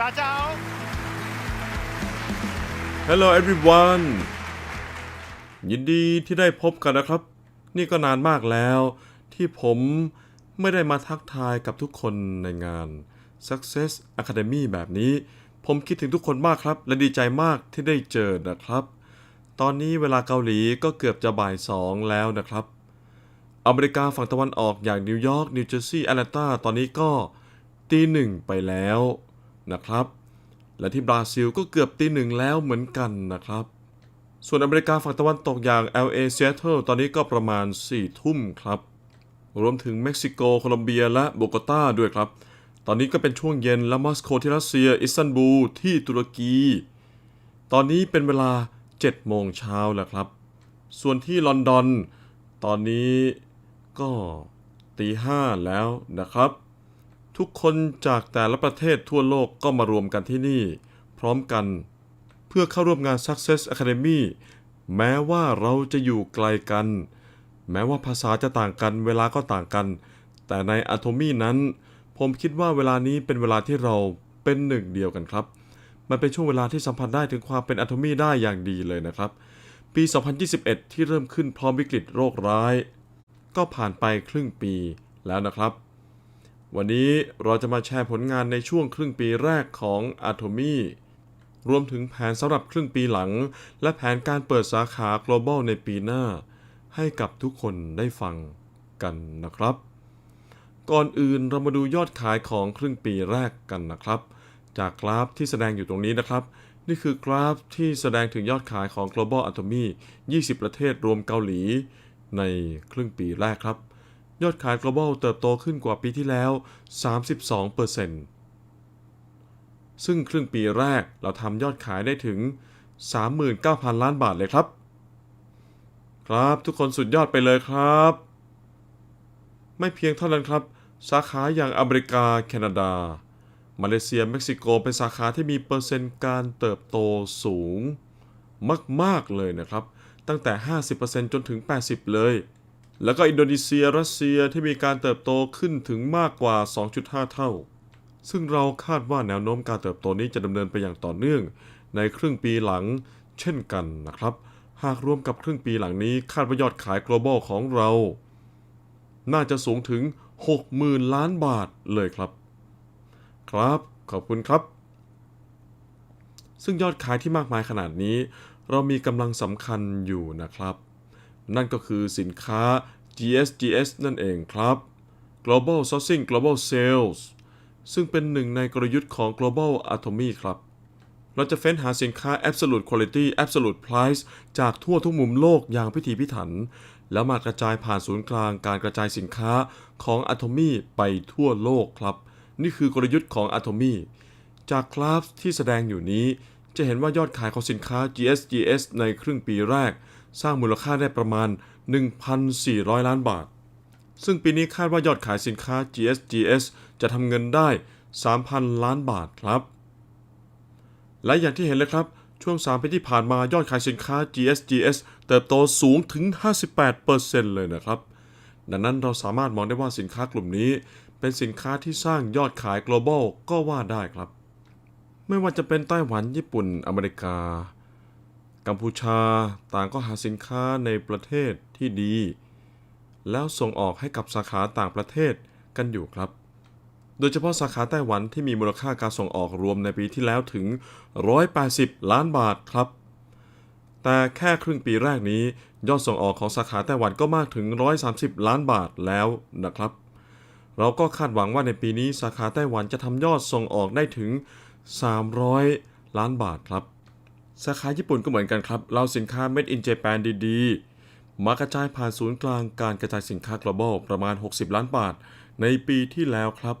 大家好， Hello everyone ยินดีที่ได้พบกันนะครับ นี่ก็นานมากแล้ว ที่ผมไม่ได้มาทักทายกับทุกคนในงาน Success Academy แบบนี้ ผมคิดถึงทุกคนมากครับ และดีใจมากที่ได้เจอนะครับ ตอนนี้เวลาเกาหลีก็เกือบจะบ่ายสองแล้วนะครับ อเมริกาฝั่งตะวันออกอย่างนิวยอร์ก นิวเจอร์ซีย์แอตแลนตาตอนนี้ก็ตีหนึ่งไปแล้ว นะครับ และที่บราซิลก็เกือบตีหนึ่งแล้วเหมือนกันนะครับ ส่วนอเมริกาฝั่งตะวันตกอย่าง LA Seattle ตอนนี้ก็ประมาณ4ทุ่มครับ รวมถึงเม็กซิโก โคลอมเบียและโบกตาด้วยครับ ตอนนี้ก็เป็นช่วงเย็นและมอสโกที่รัสเซีย อิสตันบูลที่ตุรกี ตอนนี้เป็นเวลา7โมงเช้าแล้วครับ ส่วนที่ลอนดอน ตอนนี้ก็ตีห้าแล้วนะครับ ทุกคนจากแต่ละประเทศทั่วโลกก็มารวมกันที่นี่ พร้อมกัน เพื่อเข้าร่วมงาน Success Academy แม้ว่าเราจะอยู่ไกลกัน แม้ว่าภาษาจะต่างกันเวลาก็ต่างกัน แต่ใน Atomy นั้น ผมคิดว่าเวลานี้เป็นเวลาที่เราเป็นหนึ่งเดียวกันครับ มันเป็นช่วงเวลาที่สัมผัสได้ถึงความเป็น Atomy ได้อย่างดีเลยนะครับ ปี 2021 ที่เริ่มขึ้นพร้อมวิกฤตโรคร้าย ก็ผ่านไปครึ่งปีแล้วนะครับ วันนี้เราจะมาแชร์ผลงานในช่วงครึ่งปีแรกของ Atomy รวมถึงแผนสำหรับครึ่งปีหลัง และแผนการเปิดสาขา global ในปีหน้า ให้กับทุกคนได้ฟังกันนะครับ ก่อนอื่นเรามาดูยอดขายของครึ่งปีแรกกันนะครับ จากกราฟที่แสดงอยู่ตรงนี้นะครับ นี่คือกราฟที่แสดงถึงยอดขายของ global atomy 20 ประเทศรวมเกาหลี ในครึ่งปีแรกครับ ยอดขาย global เติบโตขึ้นกว่าปีที่แล้ว 32%ซึ่งครึ่งปีแรกเราทำยอดขายได้ถึง 39,000 ล้านบาทเลยครับ ครับทุกคนสุดยอดไปเลยครับ ไม่เพียงเท่านั้นครับ สาขาอย่างอเมริกา แคนาดา มาเลเซีย เม็กซิโก เป็นสาขาที่มีเปอร์เซ็นต์การเติบโตสูง มาก ๆ เลยนะครับ ตั้งแต่ 50%จนถึง 80เลย แล้วก็อินโดนีเซียรัสเซียที่มีการเติบโตขึ้นถึงมากกว่า 2.5 เท่า ซึ่งเราคาดว่าแนวโน้มการเติบโตนี้จะดำเนินไปอย่างต่อเนื่อง ในครึ่งปีหลังเช่นกันนะครับ หากรวมกับครึ่งปีหลังนี้คาดว่ายอดขาย global ของเรา น่าจะสูงถึง 60,000 ล้านบาทเลยครับ ครับขอบคุณครับ ซึ่งยอดขายที่มากมายขนาดนี้ เรามีกำลังสำคัญอยู่นะครับ นั่นก็คือสินค้า GSGS นั่นเองครับ Global Sourcing Global Sales ซึ่งเป็นหนึ่งในกลยุทธ์ของ Global Atomy ครับ เราจะเฟ้นหาสินค้า Absolute Quality Absolute Price จากทั่วทุกมุมโลกอย่างพิถีพิถัน แล้วมากระจายผ่านศูนย์กลางการกระจายสินค้าของ Atomy ไปทั่วโลกครับ นี่คือกลยุทธ์ของ Atomy จากกราฟที่แสดงอยู่นี้ จะเห็นว่ายอดขายของสินค้า GSGS ในครึ่งปีแรก สร้างมูลค่าได้ประมาณ 1,400 ล้านบาท ซึ่งปีนี้คาดว่ายอดขายสินค้า GSGS จะทำเงินได้ 3,000 ล้านบาทครับ และอย่างที่เห็นเลยครับ ช่วง 3 ปีที่ผ่านมายอดขายสินค้า GSGS เติบโตสูงถึง 58%เลยนะครับ ดังนั้นเราสามารถมองได้ว่าสินค้ากลุ่มนี้ เป็นสินค้าที่สร้างยอดขาย global ก็ว่าได้ครับ ไม่ว่าจะเป็นไต้หวันญี่ปุ่น อเมริกา กัมพูชาต่างก็หาสินค้าในประเทศที่ดี แล้วส่งออกให้กับสาขาต่างประเทศกันอยู่ครับ โดยเฉพาะสาขาไต้หวันที่มีมูลค่าการส่งออกรวมในปีที่แล้วถึง 180 ล้านบาทครับ แต่แค่ครึ่งปีแรกนี้ยอดส่งออกของสาขาไต้หวันก็มากถึง 130 ล้านบาทแล้วนะครับ เราก็คาดหวังว่าในปีนี้สาขาไต้หวันจะทำยอดส่งออกได้ถึง 300 ล้านบาทครับ สาขาญี่ปุ่นก็เหมือนกันครับ เราสินค้า Made in Japan ดีๆ มากระจายผ่านศูนย์กลางการกระจายสินค้า global ประมาณ 60 ล้านบาท ในปีที่แล้วครับ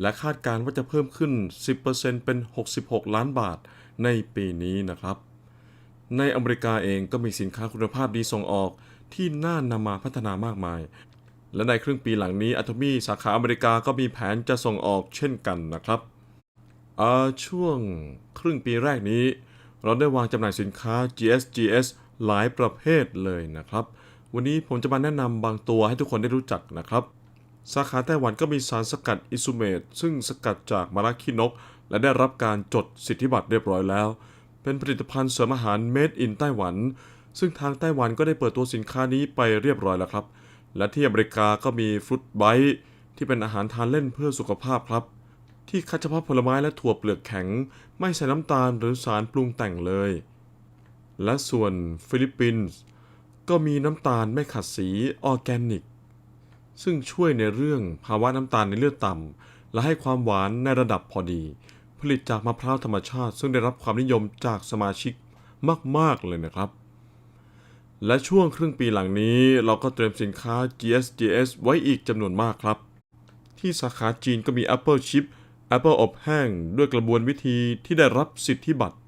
และคาดการณ์ว่าจะเพิ่มขึ้น 10%เป็น 66 ล้านบาทในปีนี้นะครับ ในอเมริกาเองก็มีสินค้าคุณภาพดีส่งออกที่น่านำมาพัฒนามากมาย และในครึ่งปีหลังนี้อัตมีสาขาอเมริกาก็มีแผนจะส่งออกเช่นกันนะครับช่วงครึ่งปีแรกนี้ เราได้วางจำหน่ายสินค้า GSGS หลายประเภทเลยนะครับ วันนี้ผมจะมาแนะนำบางตัวให้ทุกคนได้รู้จักนะครับ สาขาไต้หวันก็มีสารสกัดอิซูเมตซึ่งสกัดจากมะระขี้นก และได้รับการจดสิทธิบัตรเรียบร้อยแล้ว เป็นผลิตภัณฑ์เสริมอาหาร Made in ไต้หวัน ซึ่งทางไต้หวันก็ได้เปิดตัวสินค้านี้ไปเรียบร้อยแล้วครับ และที่อเมริกาก็มีฟรุตไบต์ที่เป็นอาหารทานเล่นเพื่อสุขภาพครับ ที่คัดเฉพาะผลไม้และถั่วเปลือกแข็ง ไม่ใส่น้ำตาลหรือสารปรุงแต่งเลย และส่วนฟิลิปปินส์ก็มีน้ำตาลไม่ขัดสีออร์แกนิก ซึ่งช่วยในเรื่องภาวะน้ำตาลในเลือดต่ำ และให้ความหวานในระดับพอดี ผลิตจากมะพร้าวธรรมชาติ ซึ่งได้รับความนิยมจากสมาชิกมาก ๆ เลยนะครับ และช่วงครึ่งปีหลังนี้เราก็เตรียมสินค้า GSGS ไว้อีกจำนวนมากครับ ที่สาขาจีนก็มี Apple Chip Apple อบแห้งด้วยกระบวนวิธีที่ได้รับสิทธิบัตร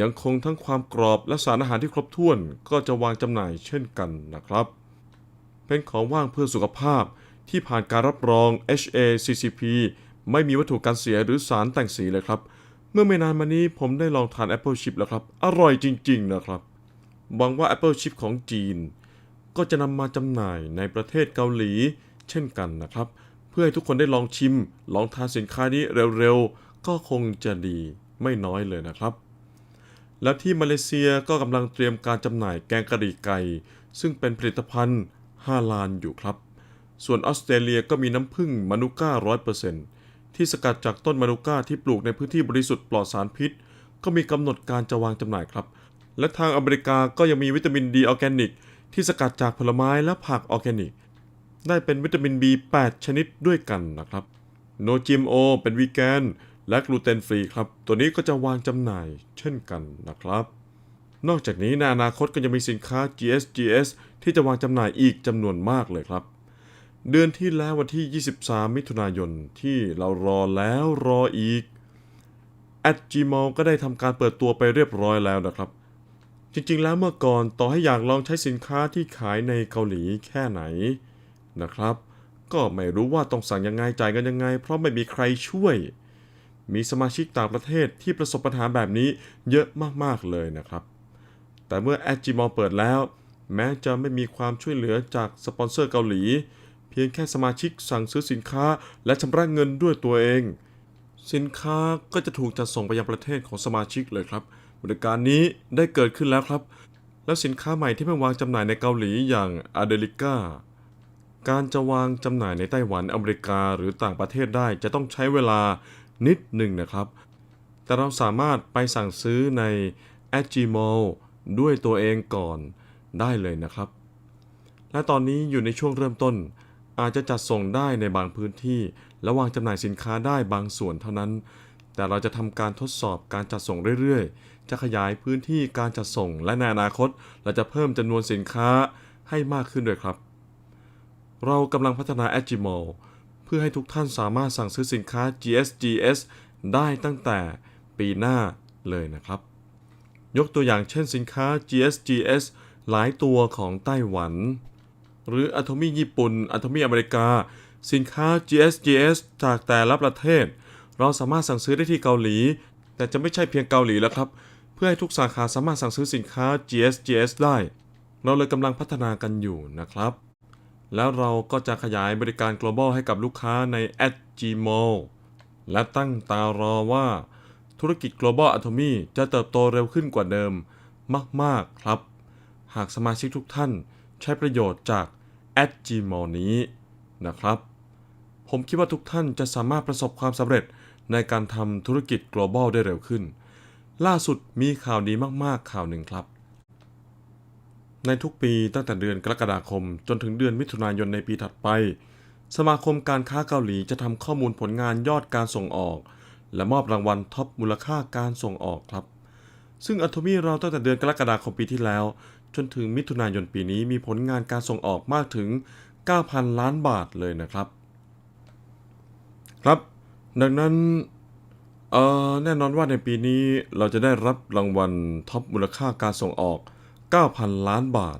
ยังคงทั้งความกรอบและสารอาหารที่ครบถ้วนก็จะวางจำหน่ายเช่นกันนะครับ เป็นของว่างเพื่อสุขภาพที่ผ่านการรับรอง HACCP ไม่มีวัตถุกันเสียหรือสารแต่งสีเลยครับ เมื่อไม่นานมานี้ผมได้ลองทาน Apple Chip แล้วครับ อร่อยจริง ๆ นะครับหวังว่า Apple Chip ของจีน ก็จะนำมาจำหน่ายในประเทศเกาหลี เช่นกันนะครับ พื่อให้ทุกคนได้ลองชิม ลองทานสินค้านี้เร็วๆ ก็คงจะดีไม่น้อยเลยนะครับ และที่มาเลเซียก็กำลังเตรียมการจำหน่ายแกงกะหรี่ไก่ ซึ่งเป็นผลิตภัณฑ์ฮาลานอยู่ครับ ส่วนออสเตรเลียก็มีน้ำผึ้งมานูก้าร้อยเปอร์เซ็นที่สกัดจากต้นมานูก้าที่ปลูกในพื้นที่บริสุทธิ์ปลอดสารพิษ ก็มีกำหนดการจะวางจำหน่ายครับ และทางอเมริกาก็ยังมีวิตามินดีออร์แกนิก ที่สกัดจากผลไม้และผักออร์แกนิก ได้เป็นวิตามิน B8 ชนิดด้วยกันนะครับ No GMO เป็นวีแกนและกลูเตนฟรีครับ ตัวนี้ก็จะวางจำหน่ายเช่นกันนะครับ นอกจากนี้ในอนาคตก็จะมีสินค้า GSGS ที่จะวางจำหน่ายอีกจำนวนมากเลยครับ เดือนที่แล้ววันที่ 23 มิถุนายนที่เรารอแล้วรออีก a d Gmall ก็ได้ทำการเปิดตัวไปเรียบร้อยแล้วนะครับ จริงๆแล้วเมื่อก่อนต่อให้อยากลองใช้สินค้าที่ขายในเกาหลีแค่ไหน นะครับ ก็ไม่รู้ว่าต้องสั่งยังไงจ่ายกันยังไง เพราะไม่มีใครช่วย มีสมาชิกต่างประเทศที่ประสบปัญหาแบบนี้เยอะมากๆเลยนะครับ แต่เมื่อ a d g m a l เปิดแล้ว แม้จะไม่มีความช่วยเหลือจากสปอนเซอร์เกาหลี เพียงแค่สมาชิกสั่งซื้อสินค้าและชำระเงินด้วยตัวเอง สินค้าก็จะถูกจัดส่งไปยังประเทศของสมาชิกเลยครับบริการนี้ได้เกิดขึ้นแล้วครับ แล้วสินค้าใหม่ที่เพิ่งวางจำหน่ายในเกาหลีอย่างอเดลิก้า การจะวางจำหน่ายในไต้หวันอเมริกาหรือต่างประเทศได้จะต้องใช้เวลานิดหนึ่งนะครับ แต่เราสามารถไปสั่งซื้อใน a g m a l ด้วยตัวเองก่อนได้เลยนะครับ และตอนนี้อยู่ในช่วงเริ่มต้น อาจจะจัดส่งได้ในบางพื้นที่ และวางจำหน่ายสินค้าได้บางส่วนเท่านั้น แต่เราจะทำการทดสอบการจัดส่งเรื่อยๆ จะขยายพื้นที่การจัดส่งและในอนาคต เราจะเพิ่มจำนวนสินค้าให้มากขึ้นด้วยครับ เรากำลังพัฒนา a g m a l เพื่อให้ทุกท่านสามารถสั่งซื้อสินค้า GSGS ได้ตั้งแต่ปีหน้าเลยนะครับ ยกตัวอย่างเช่นสินค้า GSGS หลายตัวของไต้หวัน หรือ Atomy ญี่ปุ่น Atomy อเมริกา สินค้า GSGS จากแต่ละประเทศ เราสามารถสั่งซื้อได้ที่เกาหลี แต่จะไม่ใช่เพียงเกาหลีแล้วครับ เพื่อให้ทุกสาขาสามารถสั่งซื้อสินค้า GSGS ได้ เราเลยกำลังพัฒนากันอยู่นะครับ แล้วเราก็จะขยายบริการ global ให้กับลูกค้าใน @gmall และตั้งตารอว่า ธุรกิจ global atomy จะเติบโตเร็วขึ้นกว่าเดิมมาก ๆ ครับ หากสมาชิกทุกท่านใช้ประโยชน์จาก @gmall นี้นะครับ ผมคิดว่าทุกท่านจะสามารถประสบความสำเร็จในการทำธุรกิจ global ได้เร็วขึ้น ล่าสุดมีข่าวดีมาก ๆ ข่าวหนึ่งครับ ในทุกปีตั้งแต่เดือนกรกฎาคม จนถึงเดือนมิถุนายนในปีถัดไป สมาคมการค้าเกาหลีจะทำข้อมูลผลงานยอดการส่งออก และมอบรางวัลท็อปมูลค่าการส่งออกครับ ซึ่งอัตมีเราตั้งแต่เดือนกรกฎาคมปีที่แล้ว จนถึงมิถุนายนปีนี้มีผลงานการส่งออกมากถึง 9,000 ล้านบาทเลยนะครับ ครับ ดังนั้นเอ่อแน่นอนว่าในปีนี้เราจะได้รับรางวัลท็อปมูลค่าการส่งออก 9,000 ล้านบาท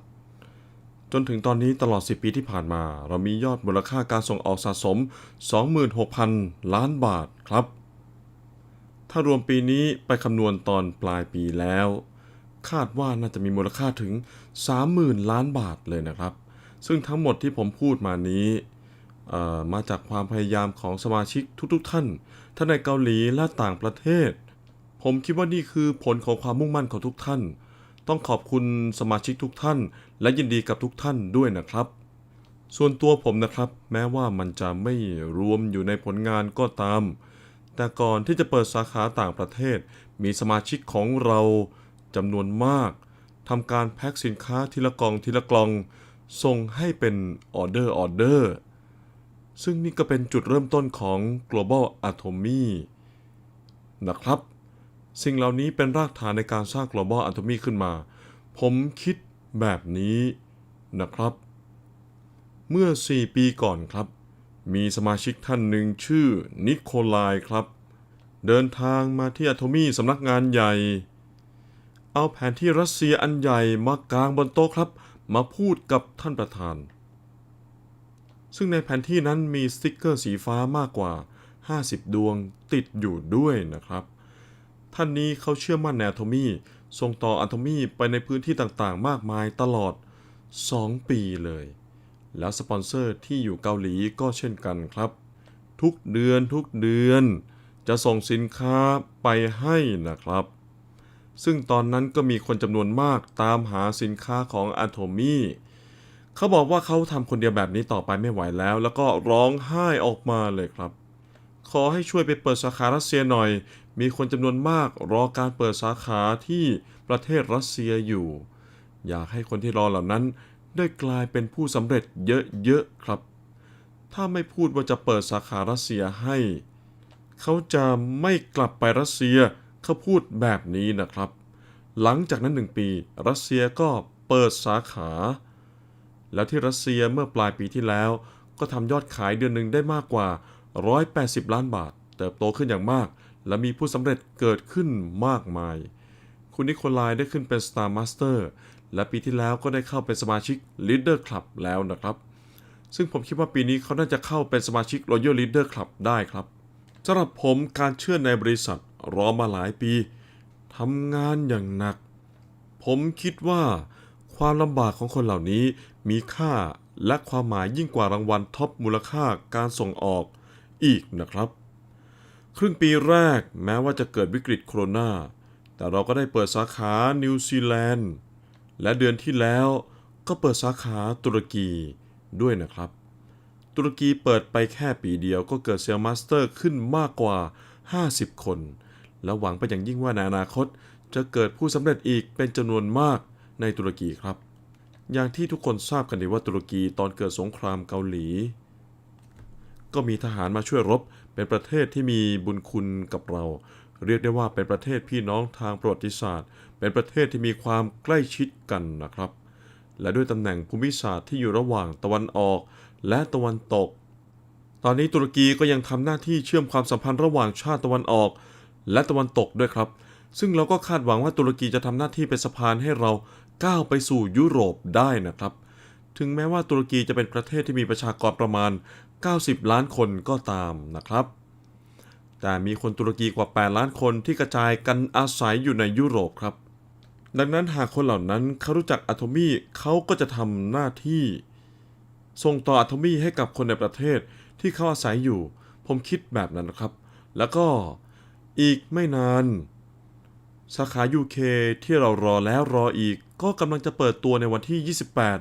จนถึงตอนนี้ตลอด 10 ปีที่ผ่านมา เรามียอดมูลค่าการส่งออกสะสม 26,000 ล้านบาทครับ ถ้ารวมปีนี้ไปคำนวณตอนปลายปีแล้ว คาดว่าน่าจะมีมูลค่าถึง 30,000 ล้านบาทเลยนะครับ ซึ่งทั้งหมดที่ผมพูดมานี้มาจากความพยายามของสมาชิกทุกๆ ท่าน ทั้งในเกาหลีและต่างประเทศ ผมคิดว่านี่คือผลของความมุ่งมั่นของทุกท่าน ต้องขอบคุณสมาชิกทุกท่าน และยินดีกับทุกท่านด้วยนะครับ ส่วนตัวผมนะครับ แม้ว่ามันจะไม่รวมอยู่ในผลงานก็ตาม แต่ก่อนที่จะเปิดสาขาต่างประเทศ มีสมาชิกของเราจำนวนมากทำการแพ็คสินค้าทีละกล่องทีละกล่อง ส่งให้เป็นออเดอร์ออเดอร์ซึ่งนี่ก็เป็นจุดเริ่มต้นของ global atomy นะครับ สิ่งเหล่านี้เป็นรากฐานในการสร้าง global atomy ขึ้นมา ผมคิดแบบนี้นะครับ เมื่อ 4 ปีก่อนครับ มีสมาชิกท่านหนึ่งชื่อนิโคลายครับ เดินทางมาที่อะโทมี่สำนักงานใหญ่ เอาแผนที่รัสเซียอันใหญ่มากางบนโต๊ะครับ มาพูดกับท่านประธาน ซึ่งในแผนที่นั้นมีสติ๊กเกอร์สีฟ้ามากกว่า 50 ดวงติดอยู่ด้วยนะครับ ท่านนี้เขาเชื่อมั่นในอะโทมี่ส่งต่ออะโทมี่ไปในพื้นที่ต่างๆ มากมายตลอด 2 ปีเลย แล้วสปอนเซอร์ที่อยู่เกาหลีก็เช่นกันครับ ทุกเดือนทุกเดือน จะส่งสินค้าไปให้นะครับ ซึ่งตอนนั้นก็มีคนจำนวนมากตามหาสินค้าของอะโทมี่เขาบอกว่าเขาทำคนเดียวแบบนี้ต่อไปไม่ไหวแล้ว แล้วก็ร้องไห้ออกมาเลยครับ ขอให้ช่วยไปเปิดสาขารัสเซียหน่อย มีคนจำนวนมากรอการเปิดสาขาที่ประเทศรัสเซียอยู่ อยากให้คนที่รอเหล่านั้นได้กลายเป็นผู้สำเร็จเยอะๆครับ ถ้าไม่พูดว่าจะเปิดสาขารัสเซียให้ เขาจะไม่กลับไปรัสเซียเขาพูดแบบนี้นะครับ หลังจากนั้นหนึ่งปี รัสเซียก็เปิดสาขา แล้วที่รัสเซียเมื่อปลายปีที่แล้ว ก็ทำยอดขายเดือนหนึ่งได้มากกว่า 180 ล้านบาท เติบโตขึ้นอย่างมาก และมีผู้สำเร็จเกิดขึ้นมากมาย คุณนิโคลายได้ขึ้นเป็น Star Master และปีที่แล้วก็ได้เข้าเป็นสมาชิก Leader Club แล้วนะครับ ซึ่งผมคิดว่าปีนี้เขาน่าจะเข้าเป็นสมาชิก Royal Leader Club ได้ครับสำหรับผมการเชื่อในบริษัทรอมาหลายปีทำงานอย่างหนัก ผมคิดว่าความลำบากของคนเหล่านี้มีค่าและความหมายยิ่งกว่ารางวัลท็อปมูลค่าการส่งออกอีกนะครับ ครึ่งปีแรกแม้ว่าจะเกิดวิกฤตโคโรนาแต่เราก็ได้เปิดสาขานิวซีแลนด์ และเดือนที่แล้วก็เปิดสาขาตุรกีด้วยนะครับ ตุรกีเปิดไปแค่ปีเดียวก็เกิดเซลล์มาสเตอร์ขึ้นมากกว่า 50 คน และหวังไปอย่างยิ่งว่าในอนาคต จะเกิดผู้สำเร็จอีกเป็นจำนวนมากในตุรกีครับ อย่างที่ทุกคนทราบกันดีว่าตุรกีตอนเกิดสงครามเกาหลี ก็มีทหารมาช่วยรบ เป็นประเทศที่มีบุญคุณกับเรา เรียกได้ว่าเป็นประเทศพี่น้องทางประวัติศาสตร์ เป็นประเทศที่มีความใกล้ชิดกันนะครับ และด้วยตำแหน่งภูมิศาสตร์ที่อยู่ระหว่างตะวันออกและตะวันตก ตอนนี้ตุรกีก็ยังทำหน้าที่เชื่อมความสัมพันธ์ระหว่างชาติตะวันออก และตะวันตกด้วยครับ ซึ่งเราก็คาดหวังว่าตุรกีจะทำหน้าที่เป็นสะพานให้เราก้าวไปสู่ยุโรปได้นะครับ ถึงแม้ว่าตุรกีจะเป็นประเทศที่มีประชากรประมาณ 90 ล้านคนก็ตามนะครับ แต่มีคนตุรกีกว่า 8 ล้านคนที่กระจายกันอาศัยอยู่ในยุโรปครับ ดังนั้นหากคนเหล่านั้นเขารู้จักอะโทมี่เขาก็จะทำหน้าที่ ส่งต่ออะโทมี่ให้กับคนในประเทศที่เขาอาศัยอยู่ ผมคิดแบบนั้นนะครับ แล้วก็อีกไม่นานสาขา UK ที่เรารอแล้วรออีก ก็กำลังจะเปิดตัวในวันที่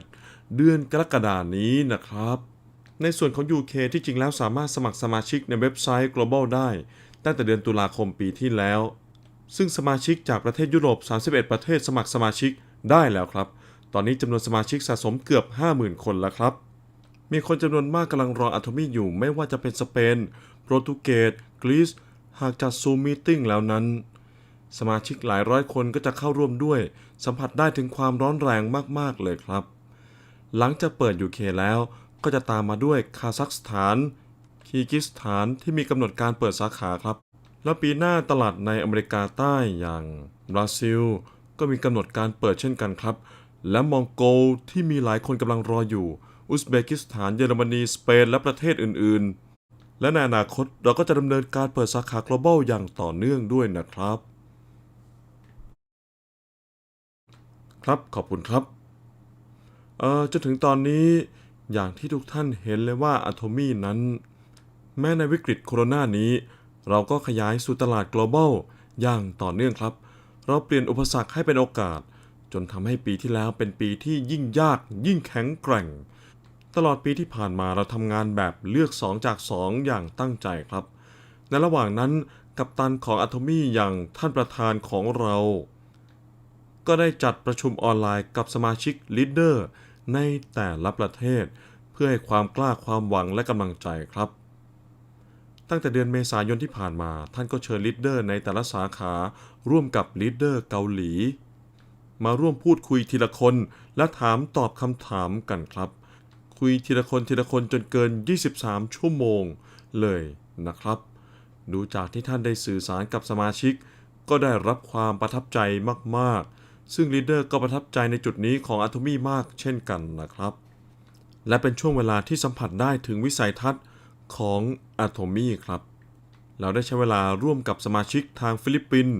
28 เดือนกรกฎานี้นะครับ ในส่วนของ UK ที่จริงแล้วสามารถสมัครสมาชิกในเว็บไซต์ Global ได้ตั้งแต่เดือนตุลาคมปีที่แล้ว ซึ่งสมาชิกจากประเทศยุโรป 31 ประเทศสมัครสมาชิกได้แล้วครับ ตอนนี้จำนวนสมาชิกสะสมเกือบ 50,000 คนแล้วครับ มีคนจำนวนมากกำลังรออะโทมี่อยู่ไม่ว่าจะเป็นสเปน โปรตุเกส กรีซ หากจัดซูมมีติ้งแล้วนั้น สมาชิกหลายร้อยคนก็จะเข้าร่วมด้วย สัมผัสได้ถึงความร้อนแรงมากๆเลยครับ หลังจากเปิดยูเคแล้ว ก็จะตามมาด้วยคาซัคสถาน คีกิสถานที่มีกำหนดการเปิดสาขาครับ แล้วปีหน้าตลาดในอเมริกาใต้อย่างบราซิล ก็มีกำหนดการเปิดเช่นกันครับ และมองโกลที่มีหลายคนกำลังรออยู่ อุซเบกิสถานเยอรมนีสเปนและประเทศอื่นๆ และในอนาคตเราก็จะดำเนินการเปิดสาขา global อย่างต่อเนื่องด้วยนะครับ ครับขอบคุณครับเอ่อจนถึงตอนนี้ อย่างที่ทุกท่านเห็นเลยว่าอะโทมี่นั้น แม้ในวิกฤตโคโรนานี้ เราก็ขยายสู่ตลาด global อย่างต่อเนื่องครับ เราเปลี่ยนอุปสรรคให้เป็นโอกาส จนทำให้ปีที่แล้วเป็นปีที่ยิ่งยาก ยิ่งแข็งแกร่ง ตลอดปีที่ผ่านมาเราทำงานแบบเลือก 2 จาก 2 อย่างตั้งใจครับ ในระหว่างนั้นกัปตันของอะโทมี่อย่างท่านประธานของเรา ก็ได้จัดประชุมออนไลน์กับสมาชิกลีดเดอร์ ในแต่ละประเทศ เพื่อให้ความกล้าความหวังและกำลังใจครับ ตั้งแต่เดือนเมษายนที่ผ่านมา ท่านก็เชิญลีดเดอร์ในแต่ละสาขาร่วมกับลีดเดอร์เกาหลี มาร่วมพูดคุยทีละคนและถามตอบคำถามกันครับ คุยทีละคนทีละคนจนเกิน 23 ชั่วโมงเลยนะครับ ดูจากที่ท่านได้สื่อสารกับสมาชิก ก็ได้รับความประทับใจมากๆ ซึ่งลีดเดอร์ก็ประทับใจในจุดนี้ของอะโทมี่มากเช่นกันนะครับ และเป็นช่วงเวลาที่สัมผัสได้ถึงวิสัยทัศน์ของอะโทมี่ครับ เราได้ใช้เวลาร่วมกับสมาชิกทางฟิลิปปินส์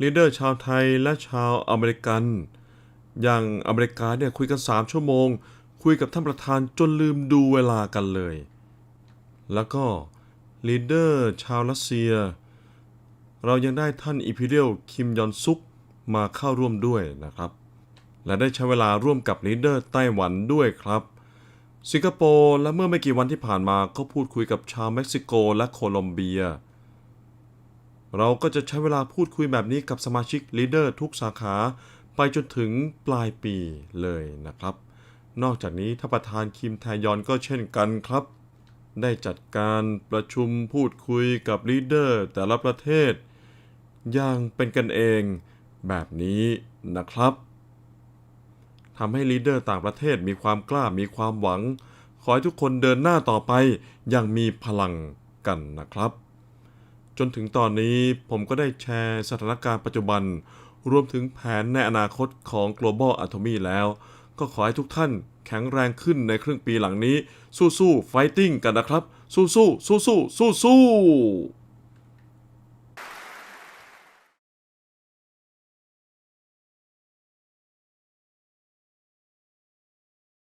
ลีดเดอร์ชาวไทยและชาวอเมริกัน อย่างอเมริกาเนี่ยคุยกัน 3 ชั่วโมง คุยกับท่านประธานจนลืมดูเวลากันเลย แล้วก็ลีดเดอร์ชาวรัสเซีย เรายังได้ท่านอีพีเดียลคิมยอนซุก มาเข้าร่วมด้วยนะครับ และได้ใช้เวลาร่วมกับลีดเดอร์ไต้หวันด้วยครับ สิงคโปร์และเมื่อไม่กี่วันที่ผ่านมาก็พูดคุยกับชาวเม็กซิโกและโคลอมเบีย เราก็จะใช้เวลาพูดคุยแบบนี้กับสมาชิกลีดเดอร์ทุกสาขาไปจนถึงปลายปีเลยนะครับ นอกจากนี้ท่านประธานคิมแทยอนก็เช่นกันครับ ได้จัดการประชุมพูดคุยกับลีดเดอร์แต่ละประเทศ อย่างเป็นกันเอง แบบนี้นะครับทำให้ลีดเดอร์ต่างประเทศมีความกล้ามีความหวัง ขอให้ทุกคนเดินหน้าต่อไปอย่างมีพลังกันนะครับ จนถึงตอนนี้ผมก็ได้แชร์สถานการณ์ปัจจุบัน รวมถึงแผนในอนาคตของ Global Atomy แล้ว ก็ขอให้ทุกท่านแข็งแรงขึ้นในครึ่งปีหลังนี้ สู้ๆ ไฟติ้งกันนะครับ สู้ๆสู้ๆสู้ๆ